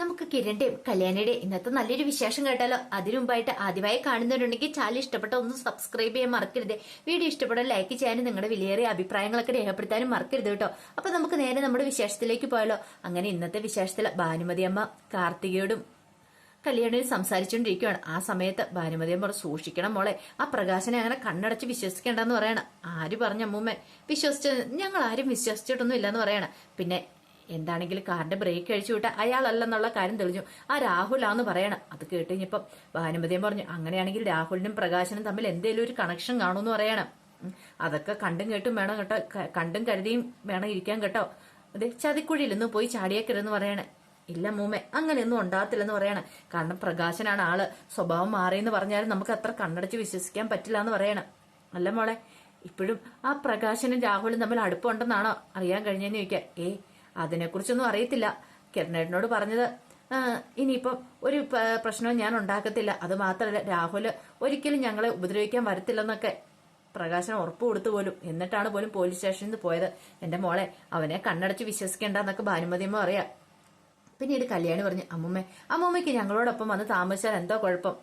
നമുക്ക് കിരണിന്റെയും കല്യാണിയുടെയും ഇന്നത്തെ നല്ലൊരു വിശേഷം കേട്ടാലോ? അതിനു മുമ്പായിട്ട് ആദ്യമായി കാണുന്നവരുണ്ടെങ്കിൽ ചാനൽ ഇഷ്ടപ്പെട്ട ഒന്ന് സബ്സ്ക്രൈബ് ചെയ്യാൻ മറക്കരുത്. വീഡിയോ ഇഷ്ടപ്പെടാൻ ലൈക്ക് ചെയ്യാനും നിങ്ങളുടെ വിലയേറിയ അഭിപ്രായങ്ങളൊക്കെ രേഖപ്പെടുത്താനും മറക്കരുത് കേട്ടോ. അപ്പൊ നമുക്ക് നേരെ നമ്മുടെ വിശേഷത്തിലേക്ക് പോയാലോ? അങ്ങനെ ഇന്നത്തെ വിശേഷത്തിൽ ഭാനുമതി അമ്മ കാർത്തികയോടും കല്യാണിയിൽ സംസാരിച്ചുകൊണ്ടിരിക്കുകയാണ് ആ സമയത്ത് ഭാനുമതി അമ്മ സൂക്ഷിക്കണം മോളെ. ആ പ്രകാശനെ അങ്ങനെ കണ്ണടച്ച് വിശ്വസിക്കേണ്ടെന്ന് പറയണം. ആര് പറഞ്ഞ അമ്മൂമ്മ? വിശ്വസിച്ച ഞങ്ങൾ ആരും വിശ്വസിച്ചിട്ടൊന്നും ഇല്ലെന്ന് പറയണം. പിന്നെ എന്താണെങ്കിലും കാറിന്റെ ബ്രേക്ക് അഴിച്ചു വിട്ട അയാളല്ലെന്നുള്ള കാര്യം തെളിഞ്ഞു. ആ രാഹുലാന്ന് പറയണം. അത് കേട്ട് കഴിഞ്ഞപ്പം ഭാനുമതിയും പറഞ്ഞു അങ്ങനെയാണെങ്കിൽ രാഹുലിനും പ്രകാശനും തമ്മിൽ എന്തേലും ഒരു കണക്ഷൻ കാണുമെന്ന് പറയണം. അതൊക്കെ കണ്ടും കേട്ടും വേണം കേട്ടോ. കണ്ടും കരുതിയും വേണം ഇരിക്കാൻ കേട്ടോ. അതെ ചതിക്കുഴിയിൽ നിന്ന് പോയി ചാടിയേക്കരുതെന്ന് പറയണേ. ഇല്ല മൂമ്മെ അങ്ങനെയൊന്നും ഉണ്ടാകത്തില്ലെന്ന് പറയണം. കാരണം പ്രകാശനാണ് ആൾ. സ്വഭാവം മാറിയെന്ന് പറഞ്ഞാലും നമുക്ക് അത്ര കണ്ണടച്ച് വിശ്വസിക്കാൻ പറ്റില്ല എന്ന് പറയണം. അല്ല മോളെ ഇപ്പോഴും ആ പ്രകാശനും രാഹുലും തമ്മിൽ അടുപ്പമുണ്ടെന്നാണോ അറിയാൻ കഴിഞ്ഞെന്ന് ചോദിക്കാം. ഏ അതിനെക്കുറിച്ചൊന്നും അറിയത്തില്ല. കിരണേട്ടനോട് പറഞ്ഞത് ഇനിയിപ്പം ഒരു പ്രശ്നവും ഞാൻ ഉണ്ടാക്കത്തില്ല. അത് മാത്രമല്ല രാഹുൽ ഒരിക്കലും ഞങ്ങളെ ഉപദ്രവിക്കാൻ വരത്തില്ലെന്നൊക്കെ പ്രകാശൻ ഉറപ്പ് കൊടുത്തു പോലും. എന്നിട്ടാണ് പോലും പോലീസ് സ്റ്റേഷനിൽ നിന്ന് പോയത്. എന്റെ മോളെ അവനെ കണ്ണടച്ച് വിശ്വസിക്കേണ്ടെന്നൊക്കെ ഭാനുമതിയമ്മ അറിയാം പിന്നീട് കല്യാണി പറഞ്ഞു അമ്മൂമ്മ അമ്മൂമ്മയ്ക്ക് ഞങ്ങളോടൊപ്പം വന്ന് താമസിച്ചാൽ എന്തോ കുഴപ്പം?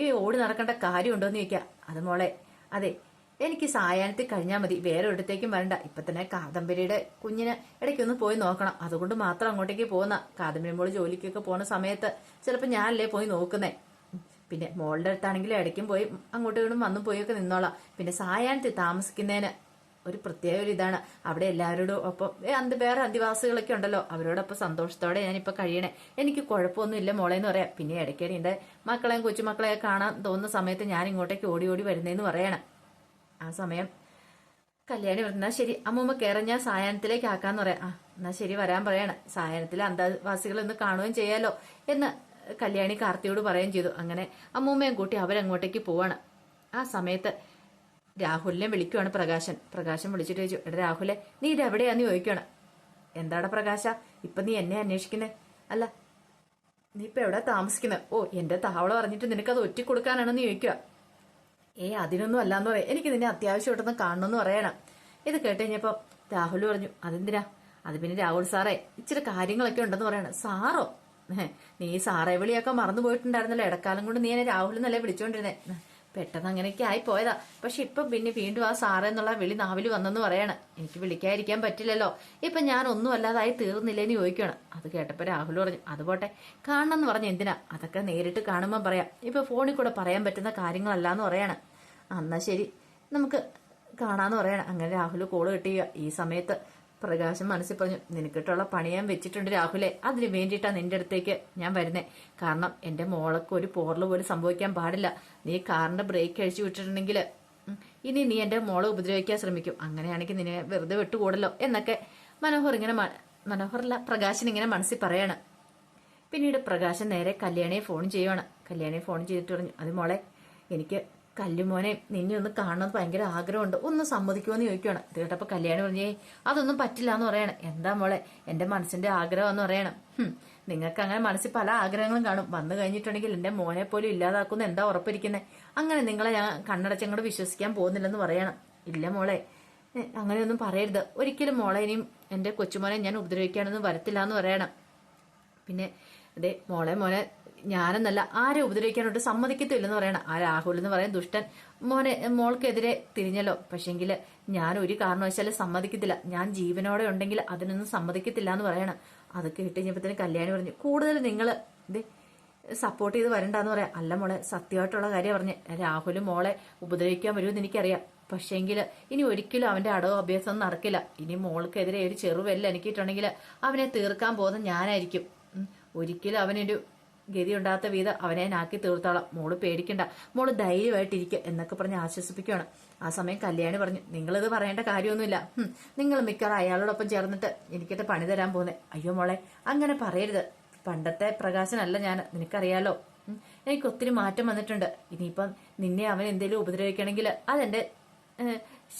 ഈ ഓടി നടക്കേണ്ട കാര്യമുണ്ടോ എന്ന് ചോദിക്കാം. അത് മോളെ അതെ എനിക്ക് സായാഹ്നത്തിൽ കഴിഞ്ഞാൽ മതി. വേറെ ഒരിടത്തേക്കും വരണ്ട. ഇപ്പൊ തന്നെ കാദംബരിയുടെ കുഞ്ഞിന് ഇടയ്ക്കൊന്ന് പോയി നോക്കണം. അതുകൊണ്ട് മാത്രം അങ്ങോട്ടേക്ക് പോകുന്ന. കാദംബരി മോൾ ജോലിക്കൊക്കെ പോണ സമയത്ത് ചിലപ്പോൾ ഞാനല്ലേ പോയി നോക്കുന്നേ. പിന്നെ മോളുടെ അടുത്താണെങ്കിലും ഇടയ്ക്കും പോയി അങ്ങോട്ടും ഇങ്ങോട്ടും വന്നും പോയൊക്കെ നിന്നോളാം. പിന്നെ സായാഹ്നത്തിൽ താമസിക്കുന്നതിന് ഒരു പ്രത്യേക ഒരു ഇതാണ്. അവിടെ എല്ലാവരോടും ഒപ്പം അന്ത് വേറെ അധിവാസികളൊക്കെ ഉണ്ടല്ലോ. അവരോടൊപ്പം സന്തോഷത്തോടെ ഞാനിപ്പോ കഴിയണേ. എനിക്ക് കുഴപ്പമൊന്നും ഇല്ല മോളെ എന്ന് പറയാം. പിന്നെ ഇടയ്ക്കിടെ എന്റെ മക്കളെയും കൊച്ചുമക്കളെയും കാണാൻ തോന്നുന്ന സമയത്ത് ഞാൻ ഇങ്ങോട്ടേക്ക് ഓടി ഓടി വരുന്നതെന്ന് പറയണം. ആ സമയം. കല്യാണി പറഞ്ഞു എന്നാ ശരി അമ്മൂമ്മ കയറാൻ ഞാൻ സായാഹ്നത്തിലേക്ക് ആക്കാന്ന് പറയാം. ആ എന്നാ ശരി വരാൻ പറയാണ്. സായാഹ്നത്തിലെ അന്തവാസികളെ ഒന്ന് കാണുകയും ചെയ്യാലോ എന്ന് കല്യാണി കാർത്തിയോട് പറയുകയും ചെയ്തു. അങ്ങനെ അമ്മൂമ്മയും കൂട്ടി അവരങ്ങോട്ടേക്ക് പോവാണ്. ആ സമയത്ത് രാഹുലിനെ വിളിക്കുവാണ് പ്രകാശൻ. പ്രകാശൻ വിളിച്ചിട്ട് ചോദിച്ചു എടാ രാഹുലെ നീ ഇത് എവിടെയാന്ന് എന്താടാ പ്രകാശ ഇപ്പൊ നീ എന്നെ അന്വേഷിക്കുന്നേ? അല്ല നീ ഇപ്പൊ എവിടെ താമസിക്കുന്നത് ഓ എന്റെ താവളം അറിഞ്ഞിട്ട് നിനക്കത് ഒറ്റ കൊടുക്കാനാണെന്ന് ചോദിക്കുക ഏ അതിനൊന്നും അല്ലാന്ന് പറയാം എനിക്ക് നിന്നെ അത്യാവശ്യമായിട്ടൊന്ന് കാണണമെന്ന് പറയണം. ഇത് കേട്ട് കഴിഞ്ഞപ്പോ രാഹുൽ പറഞ്ഞു അതെന്തിനാ? അത് പിന്നെ രാഹുൽ സാറേ ഇച്ചിരി കാര്യങ്ങളൊക്കെ ഉണ്ടെന്ന് പറയണം. സാറോ? നീ സാറേ വിളിയൊക്കെ മറന്നു പോയിട്ടുണ്ടായിരുന്നല്ലോ. ഇടക്കാലം കൊണ്ട് നീ എന്നെ രാഹുൽ എന്നല്ലേ വിളിച്ചോണ്ടിരുന്നേ? പെട്ടെന്ന് അങ്ങനെയൊക്കെ ആയി പോയതാ. പക്ഷെ ഇപ്പൊ പിന്നെ വീണ്ടും ആ സാറേ എന്നുള്ള വിളി നാവിൽ വന്നെന്ന് പറയണം. എനിക്ക് വിളിക്കാതിരിക്കാൻ പറ്റില്ലല്ലോ. ഇപ്പൊ ഞാൻ ഒന്നും അല്ലാതായി തീർന്നില്ലേന്ന് ചോദിക്കണം. അത് കേട്ടപ്പോ രാഹുൽ പറഞ്ഞു അത് പോട്ടെ. കാണണമെന്ന് പറഞ്ഞ എന്തിനാ? അതൊക്കെ നേരിട്ട് കാണുമ്പോൾ പറയാം. ഇപ്പൊ ഫോണിൽ കൂടെ പറയാൻ പറ്റുന്ന കാര്യങ്ങളല്ലാന്ന് പറയണം. എന്നാ ശരി. നമുക്ക് കാണാന്ന് പറയണം. അങ്ങനെ രാഹുൽ കോൾ കിട്ടിയ ഈ സമയത്ത് പ്രകാശം മനസ്സിൽ പറഞ്ഞു നിനക്കിട്ടുള്ള പണി ഞാൻ വെച്ചിട്ടുണ്ട് രാഹുലെ. അതിന് വേണ്ടിയിട്ടാണ് നിന്റെ അടുത്തേക്ക് ഞാൻ വരുന്നത് കാരണം എന്റെ മോളൊക്കെ ഒരു പോറൽ പോലും സംഭവിക്കാൻ പാടില്ല. നീ കാറിന്റെ ബ്രേക്ക് അഴിച്ചു വിട്ടിട്ടുണ്ടെങ്കിൽ ഇനി നീ എന്റെ മോളെ ഉപദ്രവിക്കാൻ ശ്രമിക്കും. അങ്ങനെയാണെങ്കിൽ നിന്നെ വെറുതെ വിട്ടുകൂടല്ലോ. എന്നൊക്കെ മനോഹർ ഇങ്ങനെ മനോഹറല്ല പ്രകാശൻ ഇങ്ങനെ മനസ്സിൽ പറയാണ്. പിന്നീട് പ്രകാശൻ നേരെ കല്യാണിയെ ഫോൺ ചെയ്യുവാണ്. കല്യാണിയെ ഫോൺ ചെയ്തിട്ട് പറഞ്ഞു അത് മോളെ എനിക്ക് കല്ലുമോനെ നിന്നെ ഒന്ന് കാണണമെന്ന് ഭയങ്കര ആഗ്രഹമുണ്ട്. ഒന്ന് സമ്മതിക്കുമെന്ന് ചോദിക്കുകയാണ് ഇത് കേട്ടപ്പോ കല്യാണി പറഞ്ഞേ അതൊന്നും പറ്റില്ല എന്ന് പറയണം. എന്താ മോളെ എന്റെ മനസ്സിന്റെ ആഗ്രഹം എന്ന് പറയണം. നിങ്ങൾക്ക് അങ്ങനെ മനസ്സിൽ പല ആഗ്രഹങ്ങളും കാണും. വന്നു കഴിഞ്ഞിട്ടുണ്ടെങ്കിൽ എന്റെ മോനെ പോലും ഇല്ലാതാക്കുന്ന എന്താ ഉറപ്പിരിക്കുന്നേ? അങ്ങനെ നിങ്ങളെ ഞാൻ കണ്ണടച്ചങ്ങോട് വിശ്വസിക്കാൻ പോകുന്നില്ലെന്ന് പറയണം. ഇല്ല മോളെ അങ്ങനെയൊന്നും പറയരുത്. ഒരിക്കലും മോളെ ഇനിയും എന്റെ കൊച്ചുമോനെ ഞാൻ ഉപദ്രവിക്കാനൊന്നും വരത്തില്ല എന്ന് പറയണം. പിന്നെ അതെ മോളെ മോനെ ഞാനെന്നല്ല ആരെ ഉപദ്രവിക്കാനോട്ട് സമ്മതിക്കത്തില്ലെന്ന് പറയണം ആ രാഹുൽ എന്ന് പറയാൻ ദുഷ്ടൻ മോനെ മോൾക്കെതിരെ തിരിഞ്ഞല്ലോ. പക്ഷെങ്കിൽ ഞാൻ ഒരു കാരണവശാലും സമ്മതിക്കത്തില്ല. ഞാൻ ജീവനോടെ ഉണ്ടെങ്കിൽ അതിനൊന്നും സമ്മതിക്കത്തില്ല എന്ന് പറയണം. അത് കേട്ട് കല്യാണി പറഞ്ഞു കൂടുതൽ നിങ്ങൾ ഇത് സപ്പോർട്ട് ചെയ്ത് വരണ്ടെന്ന് പറയാം. അല്ല മോളെ സത്യമായിട്ടുള്ള കാര്യം പറഞ്ഞ്. രാഹുൽ മോളെ ഉപദ്രവിക്കാൻ വരുമെന്ന് എനിക്കറിയാം. പക്ഷേങ്കിൽ ഇനി ഒരിക്കലും അവന്റെ അടവ് അഭ്യാസം നടക്കില്ല. ഇനി മോൾക്കെതിരെ ഒരു ചെറുവെല്ല എനിക്കിട്ടുണ്ടെങ്കിൽ അവനെ തീർക്കാൻ പോകുന്ന ഞാനായിരിക്കും. ഒരിക്കലും അവനൊരു ഗതി ഉണ്ടാകാത്ത വീതം അവനെ നാക്കി തീർത്തോളാം. മോൾ പേടിക്കണ്ട. മോൾ ധൈര്യമായിട്ടിരിക്കുക എന്നൊക്കെ പറഞ്ഞ് ആശ്വസിപ്പിക്കുകയാണ് ആ സമയം കല്യാണി പറഞ്ഞു നിങ്ങളിത് പറയേണ്ട കാര്യമൊന്നുമില്ല. നിങ്ങൾ മിക്കവാറും അയാളോടൊപ്പം ചേർന്നിട്ട് എനിക്കിട്ട് പണി തരാൻ പോകുന്നേ അയ്യോ മോളെ അങ്ങനെ പറയരുത്. പണ്ടത്തെ പ്രകാശനല്ല ഞാൻ നിനക്കറിയാലോ. എനിക്ക് ഒത്തിരി മാറ്റം വന്നിട്ടുണ്ട്. ഇനിയിപ്പം നിന്നെ അവൻ എന്തെങ്കിലും ഉപദ്രവിക്കണമെങ്കിൽ അതെന്റെ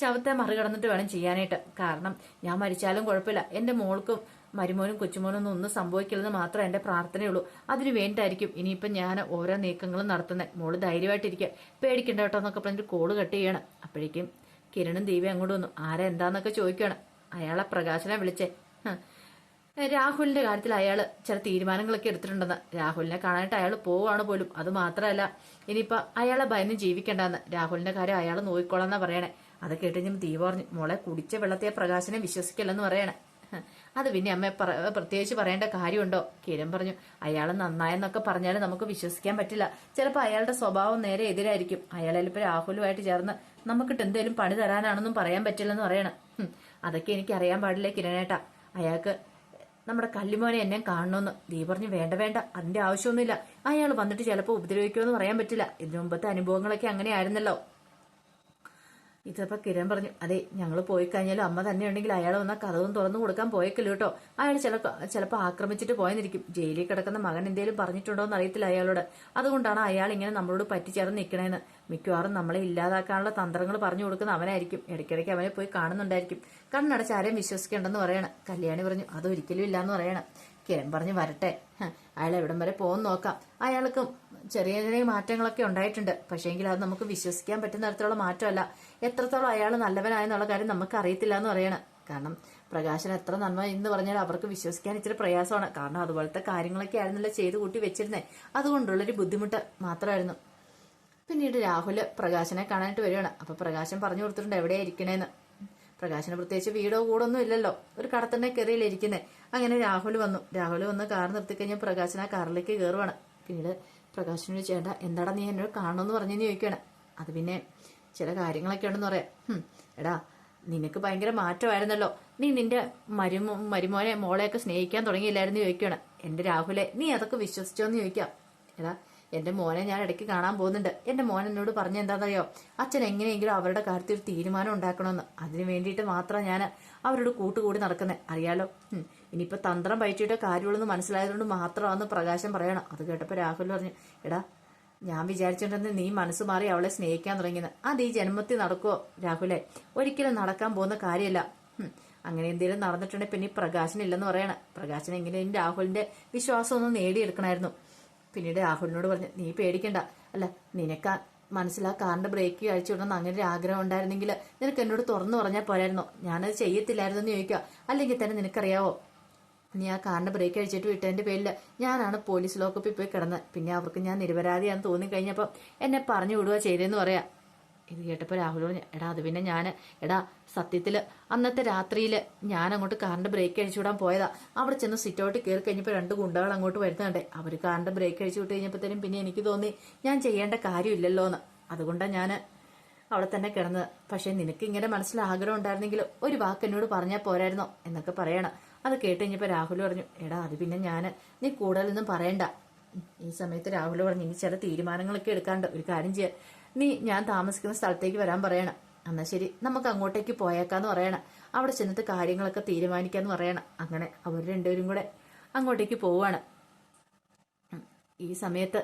ശവത്തെ മറികടന്നിട്ട് വേണം ചെയ്യാനായിട്ട്. കാരണം ഞാൻ മരിച്ചാലും കുഴപ്പമില്ല. എന്റെ മോൾക്കും മരുമോനും കൊച്ചുമോനും ഒന്നും സംഭവിക്കില്ലെന്ന് മാത്രമേ എന്റെ പ്രാർത്ഥനയുള്ളൂ. അതിന് വേണ്ടിയിട്ടായിരിക്കും ഇനിയിപ്പം ഞാൻ ഓരോ നീക്കങ്ങളും നടത്തുന്നത്. മോൾ ധൈര്യമായിട്ടിരിക്കുക. പേടിക്കണ്ട കേട്ടോ എന്നൊക്കെ പറഞ്ഞിട്ട് കോൾ കട്ട് ചെയ്യണം. അപ്പോഴേക്കും കിരണും ദീപം അങ്ങോട്ട് വന്നു. ആരാ എന്താന്നൊക്കെ ചോദിക്കുകയാണ്. അയാളെ പ്രകാശനെ വിളിച്ചേ. രാഹുലിന്റെ കാര്യത്തിൽ അയാൾ ചില തീരുമാനങ്ങളൊക്കെ എടുത്തിട്ടുണ്ടെന്ന്. രാഹുലിനെ കാണാനായിട്ട് അയാൾ പോവാണ് പോലും. അത് മാത്രമല്ല ഇനിയിപ്പോ അയാളെ ഭയന്ന് ജീവിക്കണ്ടെന്ന്. രാഹുലിന്റെ കാര്യം അയാൾ നോക്കിക്കോളാന്നാ പറയണേ. അത് കേട്ട് ഞാൻ ദീപ പറഞ്ഞു. മോളെ കുടിച്ച വെള്ളത്തെ പ്രകാശനെ വിശ്വസിക്കില്ലെന്ന് പറയണേ. അത് പിന്നെ അമ്മ പ്രത്യേകിച്ച് പറയേണ്ട കാര്യമുണ്ടോ? കിരൺ പറഞ്ഞു അയാൾ നന്നായെന്നൊക്കെ പറഞ്ഞാൽ നമുക്ക് വിശ്വസിക്കാൻ പറ്റില്ല. ചിലപ്പോൾ അയാളുടെ സ്വഭാവം നേരെ എതിരായിരിക്കും. അയാൾ ചിലപ്പോൾ രാഹുലുമായിട്ട് ചേർന്ന് നമുക്കിട്ട് എന്തേലും പണി തരാനാണെന്നും പറയാൻ പറ്റില്ലെന്ന് പറയണം. അതൊക്കെ എനിക്ക് അറിയാൻ പാടില്ല കിരണേട്ട. അയാൾക്ക് നമ്മുടെ കല്ലിമോനെ എന്നെ കാണണമെന്ന് ദീ പറഞ്ഞു വേണ്ട വേണ്ട. അതിന്റെ ആവശ്യമൊന്നുമില്ല. അയാൾ വന്നിട്ട് ചിലപ്പോൾ ഉപദ്രവിക്കുമെന്ന് പറയാൻ പറ്റില്ല. ഇതിനു മുമ്പത്തെ അനുഭവങ്ങളൊക്കെ അങ്ങനെ ആയിരുന്നല്ലോ ഇതിപ്പോ കിരൺ പറഞ്ഞു അതെ ഞങ്ങൾ പോയി കഴിഞ്ഞാലും അമ്മ തന്നെ ഉണ്ടെങ്കിൽ അയാൾ വന്ന കഥവും തുറന്നു കൊടുക്കാൻ പോയേക്കല്ലോ കേട്ടോ അയാൾ ചിലപ്പോ ചിലപ്പോൾ ആക്രമിച്ചിട്ട് പോയെന്നിരിക്കും. ജയിലിൽ കിടക്കുന്ന മകൻ എന്തേലും പറഞ്ഞിട്ടുണ്ടോ എന്ന് അറിയത്തില്ല അയാളോട്. അതുകൊണ്ടാണ് അയാൾ ഇങ്ങനെ നമ്മളോട് പറ്റിച്ചേർന്ന് നിൽക്കണേന്ന് മിക്കവാറും നമ്മളെ ഇല്ലാതാക്കാനുള്ള തന്ത്രങ്ങൾ പറഞ്ഞു കൊടുക്കുന്ന അവനായിരിക്കും. ഇടയ്ക്കിടയ്ക്ക് അവനെ പോയി കാണുന്നുണ്ടായിരിക്കും. കണ്ണടച്ച് ആരെയും വിശ്വസിക്കേണ്ടെന്ന് പറയണം. കല്യാണി പറഞ്ഞു അതൊരിക്കലും ഇല്ലാന്ന് പറയണം. കിരൺ പറഞ്ഞു വരട്ടെ. അയാൾ എവിടം വരെ പോകുന്ന നോക്കാം. അയാൾക്ക് ചെറിയ ചെറിയ മാറ്റങ്ങളൊക്കെ ഉണ്ടായിട്ടുണ്ട്. പക്ഷേങ്കിൽ അത് നമുക്ക് വിശ്വസിക്കാൻ പറ്റുന്ന തരത്തിലുള്ള മാറ്റമല്ല. എത്രത്തോളം അയാൾ നല്ലവനായെന്നുള്ള കാര്യം നമുക്ക് അറിയത്തില്ല എന്ന് പറയണം. കാരണം പ്രകാശൻ എത്ര നന്മ എന്ന് പറഞ്ഞാൽ അവർക്ക് വിശ്വസിക്കാൻ ഇച്ചിരി പ്രയാസമാണ്. കാരണം അതുപോലത്തെ കാര്യങ്ങളൊക്കെ ആയിരുന്നല്ലോ ചെയ്തു കൂട്ടി വെച്ചിരുന്നേ. അതുകൊണ്ടുള്ളൊരു ബുദ്ധിമുട്ട് മാത്രമായിരുന്നു. പിന്നീട് രാഹുൽ പ്രകാശനെ കാണാനായിട്ട് വരികയാണ്. അപ്പൊ പ്രകാശൻ പറഞ്ഞു കൊടുത്തിട്ടുണ്ട് എവിടെയാ ഇരിക്കണേന്ന്? പ്രകാശന് പ്രത്യേകിച്ച് വീടോ കൂടൊന്നും ഇല്ലല്ലോ. ഒരു കടത്തന്നെ കയറിയിലിരിക്കുന്നേ അങ്ങനെ രാഹുൽ വന്നു. രാഹുൽ വന്ന് കാർ നിർത്തി കഴിഞ്ഞാൽ പ്രകാശൻ ആ കാറിലേക്ക് കയറുവാണ് പിന്നീട് പ്രകാശിന് ചേട്ടാ എന്താടാ നീ എന്നോട് കാണണമെന്ന് പറഞ്ഞെന്ന് ചോദിക്കുകയാണ് അത് പിന്നെ ചില കാര്യങ്ങളൊക്കെ ഉണ്ടെന്ന് പറയാം. എടാ നിനക്ക് ഭയങ്കര മാറ്റമായിരുന്നല്ലോ. നീ നിന്റെ മരുമോ മരുമോനെ മോളെയൊക്കെ സ്നേഹിക്കാൻ തുടങ്ങിയില്ലായിരുന്നു ചോദിക്കുകയാണ് എന്റെ രാഹുലെ നീ അതൊക്കെ വിശ്വസിച്ചോ എന്ന് ചോദിക്കാം. എടാ എന്റെ മോനെ ഞാൻ ഇടയ്ക്ക് കാണാൻ പോകുന്നുണ്ട്. എന്റെ മോൻ എന്നോട് പറഞ്ഞ എന്താണെന്നറിയോ അച്ഛൻ എങ്ങനെയെങ്കിലും അവരുടെ കാര്യത്തിൽ ഒരു തീരുമാനം ഉണ്ടാക്കണമെന്ന്. അതിനു വേണ്ടിയിട്ട് മാത്രം ഞാൻ അവരോട് കൂട്ടുകൂടി നടക്കുന്നത് അറിയാലോ? ഉം. ഇനിയിപ്പോ തന്ത്രം പയറ്റിയിട്ട് കാര്യമുള്ളെന്ന് മനസ്സിലായതുകൊണ്ട് മാത്രമാണെന്ന് പ്രകാശം പറയണം. അത് കേട്ടപ്പോ രാഹുൽ പറഞ്ഞു എടാ ഞാൻ വിചാരിച്ചിട്ടുണ്ടെന്ന് നീ മനസ്സ് മാറി അവളെ സ്നേഹിക്കാൻ തുടങ്ങിയത് അത് ഈ ജന്മത്തിൽ നടക്കുവോ രാഹുലെ? ഒരിക്കലും നടക്കാൻ പോകുന്ന കാര്യമല്ല അങ്ങനെ എന്തെങ്കിലും നടന്നിട്ടുണ്ടെങ്കിൽ പിന്നെ പ്രകാശനില്ലെന്ന് പറയണം. പ്രകാശൻ എങ്ങനെയും രാഹുലിന്റെ വിശ്വാസം ഒന്ന് നേടിയെടുക്കണമായിരുന്നു പിന്നീട് രാഹുലിനോട് പറഞ്ഞു നീ പേടിക്കണ്ട. അല്ല നിനക്ക് മനസ്സിലാ കാറിന്റെ ബ്രേക്ക് അഴിച്ചു വിടണം അങ്ങനെ ഒരു ആഗ്രഹം ഉണ്ടായിരുന്നെങ്കിൽ നിനക്ക് എന്നോട് തുറന്നു പറഞ്ഞാൽ പോരായിരുന്നോ? ഞാനത് ചെയ്യത്തില്ലായിരുന്നു എന്ന് ചോദിക്കുക. അല്ലെങ്കിൽ തന്നെ നിനക്കറിയാവോ? നീ ആ കാറിന്റെ ബ്രേക്ക് അഴിച്ചിട്ട് വിട്ടതിന്റെ പേരിൽ ഞാനാണ് പോലീസ് ലോക്കപ്പിൽ പോയി കിടന്നത്. പിന്നെ അവർക്ക് ഞാൻ നിരപരാധിയാണെന്ന് തോന്നി കഴിഞ്ഞപ്പോൾ എന്നെ പറഞ്ഞു വിടുക ചെയ്തതെന്ന് പറയാ. ഇത് കേട്ടപ്പോൾ രാഹുലോട് എടാ അത് പിന്നെ ഞാൻ എടാ സത്യത്തിൽ അന്നത്തെ രാത്രിയിൽ ഞാൻ അങ്ങോട്ട് കാറിന്റെ ബ്രേക്ക് അഴിച്ചു വിടാൻ പോയതാ. അവിടെ ചെന്ന് സിറ്റ് ഔട്ട് കയറി കഴിഞ്ഞപ്പോൾ രണ്ട് ഗുണ്ടകൾ അങ്ങോട്ട് വരുന്നുണ്ടേ. അവർ കാറിന്റെ ബ്രേക്ക് അഴിച്ചു വിട്ട് കഴിഞ്ഞപ്പോഴത്തേനും പിന്നെ എനിക്ക് തോന്നി ഞാൻ ചെയ്യേണ്ട കാര്യമില്ലല്ലോ എന്ന് അതുകൊണ്ടാണ് ഞാൻ അവിടെ തന്നെ കിടന്നത്. പക്ഷെ നിനക്ക് ഇങ്ങനെ മനസ്സിൽ ആഗ്രഹം ഉണ്ടായിരുന്നെങ്കിൽ ഒരു വാക്ക് എന്നോട് പറഞ്ഞാൽ പോരായിരുന്നോ എന്നൊക്കെ പറയണം. അത് കേട്ട് കഴിഞ്ഞപ്പോൾ രാഹുൽ പറഞ്ഞു എടാ അത് പിന്നെ ഞാൻ നീ കൂടുതലൊന്നും പറയണ്ട. ഈ സമയത്ത് രാഹുൽ പറഞ്ഞു ഇനി ചില തീരുമാനങ്ങളൊക്കെ എടുക്കാണ്ട് ഒരു കാര്യം ചെയ്യാം. നീ ഞാൻ താമസിക്കുന്ന സ്ഥലത്തേക്ക് വരാൻ പറയണം. എന്നാ ശരി നമുക്ക് അങ്ങോട്ടേക്ക് പോയേക്കാന്ന് പറയണം. അവിടെ ചെന്നിട്ട് കാര്യങ്ങളൊക്കെ തീരുമാനിക്കാന്ന് പറയണം. അങ്ങനെ അവർ രണ്ടുപേരും കൂടെ അങ്ങോട്ടേക്ക് പോവാണ്. ഈ സമയത്ത്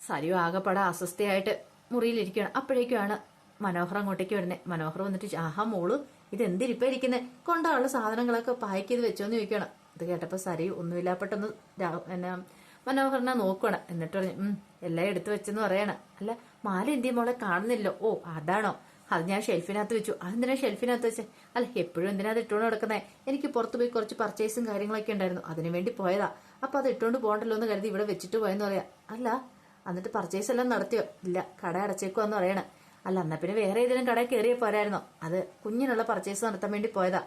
സരിയോ ആകെപ്പാടെ അസ്വസ്ഥയായിട്ട് മുറിയിലിരിക്കുകയാണ്. അപ്പോഴേക്കുമാണ് മനോഹർ അങ്ങോട്ടേക്ക് വരുന്നത് മനോഹർ വന്നിട്ട് ആഹാ മോൾ ഇത് എന്തിരിപ്പ ഇരിക്കുന്നത് കൊണ്ടുള്ള സാധനങ്ങളൊക്കെ പായ്ക്ക് ചെയ്ത് വെച്ചോന്ന് ചോദിക്കണം ഇത് കേട്ടപ്പോൾ സരി ഒന്നുമില്ലാപ്പെട്ടൊന്ന് എന്നാ മനോഹറിനെ നോക്കണം. എന്നിട്ട് പറഞ്ഞു ഉം എല്ലാം എടുത്തു വെച്ചെന്ന് പറയണം. അല്ല മാല എന്തിയ മോളെ കാണുന്നില്ലോ. ഓ അതാണോ? അത് ഞാൻ ഷെൽഫിനകത്ത് വെച്ചു. അതെന്തിനാ ഷെൽഫിനകത്ത് വെച്ചേ? അല്ല എപ്പോഴും എന്തിനാ അത് ഇട്ടുകൊണ്ട് നടക്കുന്നേ? എനിക്ക് പുറത്ത് പോയി കുറച്ച് പർച്ചേസും കാര്യങ്ങളൊക്കെ ഉണ്ടായിരുന്നു. അതിനു വേണ്ടി പോയതാ. അപ്പൊ അത് ഇട്ടുകൊണ്ട് പോകണ്ടല്ലോ എന്ന് കരുതി ഇവിടെ വെച്ചിട്ട് പോയെന്ന് പറയാ. അല്ല എന്നിട്ട് പർച്ചേസ് എല്ലാം നടത്തിയോ? ഇല്ല കട അടച്ചേക്കോ എന്ന് പറയണേ. അല്ല എന്നാ പിന്നെ വേറെ ഏതെങ്കിലും കടയിൽ കയറിയ പോരായിരുന്നോ? അത് കുഞ്ഞിനുള്ള പർച്ചേസ് നടത്താൻ വേണ്ടി പോയതാ.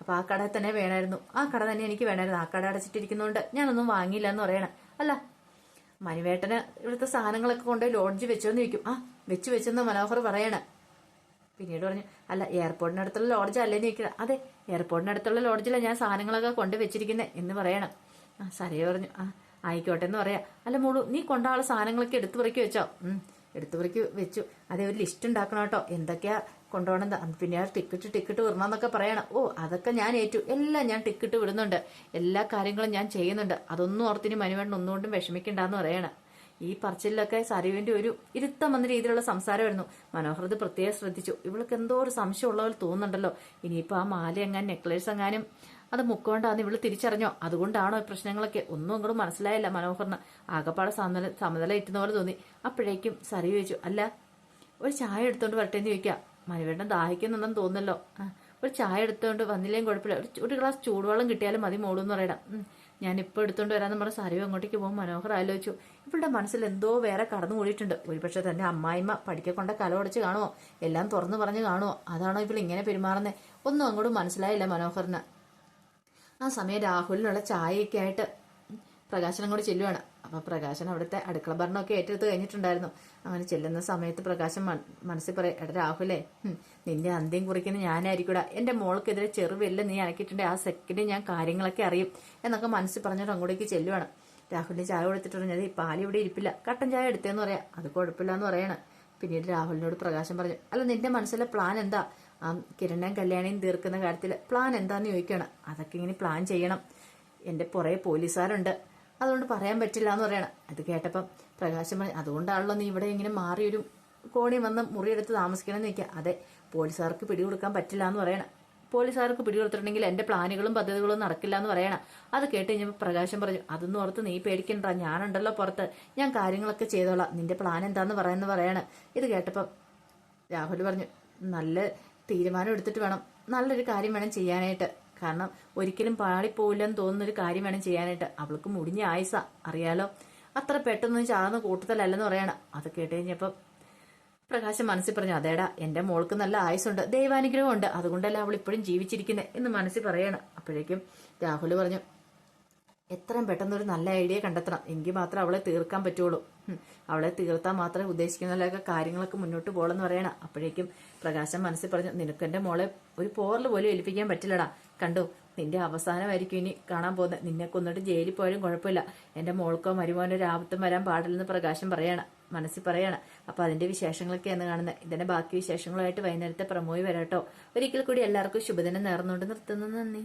അപ്പൊ ആ കട തന്നെ വേണമായിരുന്നു ആ കട തന്നെ എനിക്ക് വേണമായിരുന്നു ആ കട അടച്ചിട്ടിരിക്കുന്നതുകൊണ്ട് ഞാനൊന്നും വാങ്ങിയില്ല എന്ന് പറയണേ. അല്ല മനുവേട്ടന് ഇവിടുത്തെ സാധനങ്ങളൊക്കെ കൊണ്ടുപോയി ലോഡ്ജ് വെച്ചോന്ന് ചോദിക്കും. ആ വെച്ച് വെച്ചെന്ന് മനോഹർ പറയണേ. പിന്നീട് പറഞ്ഞു അല്ല എയർപോർട്ടിനടുത്തുള്ള ലോഡ്ജ് അല്ലേന്ന് ചോദിക്കുക അതെ എയർപോർട്ടിനടുത്തുള്ള ലോഡ്ജിലാണ് ഞാൻ സാധനങ്ങളൊക്കെ കൊണ്ട് വെച്ചിരിക്കുന്നത് എന്ന് പറയണം. ആ സരയ പറഞ്ഞു. ആ ആയിക്കോട്ടെ എന്ന് പറയാ. അല്ല മോളു നീ കൊണ്ടാളെ സാധനങ്ങളൊക്കെ എടുത്തു പെറുക്കി വെച്ചോ. എടുത്തു പെറുക്കി വെച്ചു. അതേ ഒരു ലിസ്റ്റ് ഉണ്ടാക്കണം കേട്ടോ. എന്തൊക്കെയാ കൊണ്ടുപോകണത് അന്ന് പിന്നെ ടിക്കറ്റ് ടിക്കറ്റ് വിടണമെന്നൊക്കെ പറയണം. ഓ അതൊക്കെ ഞാൻ ഏറ്റു. എല്ലാം ഞാൻ ടിക്കറ്റ് വിടുന്നുണ്ട്. എല്ലാ കാര്യങ്ങളും ഞാൻ ചെയ്യുന്നുണ്ട്. അതൊന്നും ഓർത്തിന് മനുവേണ്ട ഒന്നുകൊണ്ടും വിഷമിക്കണ്ടെന്ന് പറയണം. ഈ പറച്ചിലൊക്കെ സരുവിന്റെ ഒരു ഇരുത്തം വന്ന രീതിയിലുള്ള സംസാരമായിരുന്നു. മനോഹരത് പ്രത്യേകം ശ്രദ്ധിച്ചു. ഇവൾക്ക് എന്തോ ഒരു സംശയം ഉള്ള തോന്നുന്നുണ്ടല്ലോ. ഇനിയിപ്പോ ആ മാല എങ്ങാനും നെക്ലേസ് എങ്ങാനും അത് മുക്കൊണ്ടാന്ന് ഇവൾ തിരിച്ചറിഞ്ഞോ? അതുകൊണ്ടാണോ പ്രശ്നങ്ങളൊക്കെ? ഒന്നും അങ്ങോട്ട് മനസ്സിലായില്ല മനോഹറിന് ആകപ്പാടെ സമനില സമനില ഇറ്റുന്ന പോലെ തോന്നി. അപ്പോഴേക്കും സരി ചോദിച്ചു അല്ല ഒരു ചായ എടുത്തോണ്ട് വരട്ടെ എന്ന് ചോദിക്കാം. മനുവേട്ടൻ ദാഹിക്കുന്നുണ്ടെന്ന് തോന്നല്ലോ ആ, ഒരു ചായ എടുത്തുകൊണ്ട് വന്നില്ലെങ്കിൽ കുഴപ്പമില്ല. ഒരു ഗ്ലാസ് ചൂടുവെള്ളം കിട്ടിയാലും മതി മോളൂന്ന് പറയണം. ഞാനിപ്പോ എടുത്തോണ്ട് എടുത്തുകൊണ്ട് വരാമെന്ന് പറഞ്ഞ സരയു അങ്ങോട്ടേക്ക് പോകും മനോഹർ ആലോചിച്ചു. ഇവളുടെ മനസ്സിൽ എന്തോ വേറെ കടന്നു കൂടിയിട്ടുണ്ട് ഒരുപക്ഷെ തന്റെ അമ്മായിമ്മ പഠിക്കൊണ്ട കലവടച്ച് കാണുമോ എല്ലാം തുറന്നു പറഞ്ഞ് കാണുമോ അതാണോ ഇവൾ ഇങ്ങനെ പെരുമാറുന്നത് ഒന്നും അങ്ങോട്ട് മനസ്സിലായില്ല മനോഹറിന്. ആ സമയം രാഹുലിനുള്ള ചായയൊക്കെ ആയിട്ട് പ്രകാശനം കൂടി ചെല്ലുവാണ്. അപ്പൊ പ്രകാശൻ അവിടുത്തെ അടുക്കള ഭരണമൊക്കെ ഏറ്റെടുത്ത് കഴിഞ്ഞിട്ടുണ്ടായിരുന്നു. അങ്ങനെ ചെല്ലുന്ന സമയത്ത് പ്രകാശൻ മനസ്സിൽ പറയും എടാ രാഹുലേ നിന്റെ അന്ത്യം കുറിക്കുന്ന ഞാനായിരിക്കൂടാ. എന്റെ മോൾക്കെതിരെ ചെറുവെല്ല നീ അനക്കിയിട്ടുണ്ട് ആ സെക്കൻഡ് ഞാൻ കാര്യങ്ങളൊക്കെ അറിയും. എന്നൊക്കെ മനസ്സിൽ പറഞ്ഞിട്ട് അങ്ങോട്ടേക്ക് ചെല്ലുവാണ്. രാഹുലിന് ചായ കൊടുത്തിട്ട് പറഞ്ഞത് ഈ പാൽ ഇവിടെ ഇരിപ്പില്ല. കട്ടൻ ചായ എടുത്തേന്ന് പറയാം. അത് കുഴപ്പമില്ല എന്ന് പറയണം. പിന്നീട് രാഹുലിനോട് പ്രകാശം പറഞ്ഞു അല്ല നിന്റെ മനസ്സിലെ പ്ലാൻ എന്താ? ആ കിരണയും കല്യാണിയും തീർക്കുന്ന കാര്യത്തിൽ പ്ലാൻ എന്താന്ന് ചോദിക്കണം. അതൊക്കെ ഇങ്ങനെ പ്ലാൻ ചെയ്യണം. എന്റെ പുറകെ പോലീസുകാരുണ്ട്. അതുകൊണ്ട് പറയാൻ പറ്റില്ല എന്ന് പറയണം. അത് കേട്ടപ്പം പ്രകാശം പറഞ്ഞു അതുകൊണ്ടാണല്ലോ നീ ഇവിടെ ഇങ്ങനെ മാറിയൊരു കോണി വന്ന് മുറിയെടുത്ത് താമസിക്കണം എന്ന് നിൽക്കുക അതെ പോലീസുകാർക്ക് പിടികൊടുക്കാൻ പറ്റില്ല എന്ന് പറയണം. പോലീസുകാർക്ക് പിടികൊടുത്തിട്ടുണ്ടെങ്കിൽ എന്റെ പ്ലാനുകളും പദ്ധതികളും നടക്കില്ല എന്ന് പറയണം. അത് കേട്ട് കഴിഞ്ഞപ്പോൾ പ്രകാശം പറഞ്ഞു അതൊന്നും ഓർത്ത് നീ പേടിക്കണ്ട ഞാനുണ്ടല്ലോ പുറത്ത്. ഞാൻ കാര്യങ്ങളൊക്കെ ചെയ്തോളാം. നിന്റെ പ്ലാൻ എന്താന്ന് പറയുന്നത് പറയണം. ഇത് കേട്ടപ്പം രാഹുൽ പറഞ്ഞു നല്ല തീരുമാനം എടുത്തിട്ട് വേണം നല്ലൊരു കാര്യം വേണം ചെയ്യാനായിട്ട്. കാരണം ഒരിക്കലും പാളിപ്പോവില്ലെന്ന് തോന്നുന്നൊരു കാര്യം വേണം ചെയ്യാനായിട്ട്. അവൾക്ക് മുടിഞ്ഞ ആയുസ. അറിയാലോ? അത്ര പെട്ടെന്ന് ചാർന്ന് കൂട്ടത്തിലല്ലെന്ന് പറയണം. അത് കേട്ട് കഴിഞ്ഞപ്പം പ്രകാശം മനസ്സിൽ പറഞ്ഞു അതേടാ എന്റെ മോൾക്ക് നല്ല ആയുസുണ്ട് ദൈവാനുഗ്രഹമുണ്ട്. അതുകൊണ്ടല്ല അവൾ ഇപ്പോഴും ജീവിച്ചിരിക്കുന്നത് എന്ന് മനസ്സിൽ പറയണം. അപ്പോഴേക്കും രാഹുൽ പറഞ്ഞു എത്രയും പെട്ടെന്ന് ഒരു നല്ല ഐഡിയ കണ്ടെത്തണം. എങ്കിൽ മാത്രം അവളെ തീർക്കാൻ പറ്റുള്ളൂ. അവളെ തീർത്താൽ മാത്രമേ ഉദ്ദേശിക്കുന്നതിലൊക്കെ കാര്യങ്ങളൊക്കെ മുന്നോട്ട് പോകണമെന്ന് പറയണം. അപ്പോഴേക്കും പ്രകാശം മനസ്സിൽ പറഞ്ഞു നിനക്ക് എന്റെ മോളെ ഒരു പോറൽ പോലും ഏൽപ്പിക്കാൻ പറ്റില്ലടാ. കണ്ടു നിന്റെ അവസാനമായിരിക്കും ഇനി കാണാൻ പോകുന്നത്. നിന്നെ കൊന്നിട്ട് ജയിലിൽ പോയാലും കുഴപ്പമില്ല. എന്റെ മോൾക്കോ മരുമോനോ ഒരു വരാൻ പാടില്ലെന്ന് പ്രകാശം പറയണം. മനസ്സിൽ പറയണം. അപ്പൊ അതിന്റെ വിശേഷങ്ങളൊക്കെയാണ് കാണുന്നത്. ഇതിന്റെ ബാക്കി വിശേഷങ്ങളുമായിട്ട് വൈകുന്നേരത്തെ പ്രമോയി വരാട്ടോ. ഒരിക്കൽ കൂടി എല്ലാവർക്കും ശുഭദിനം നേർന്നുകൊണ്ട് നിർത്തുന്നു. നന്ദി.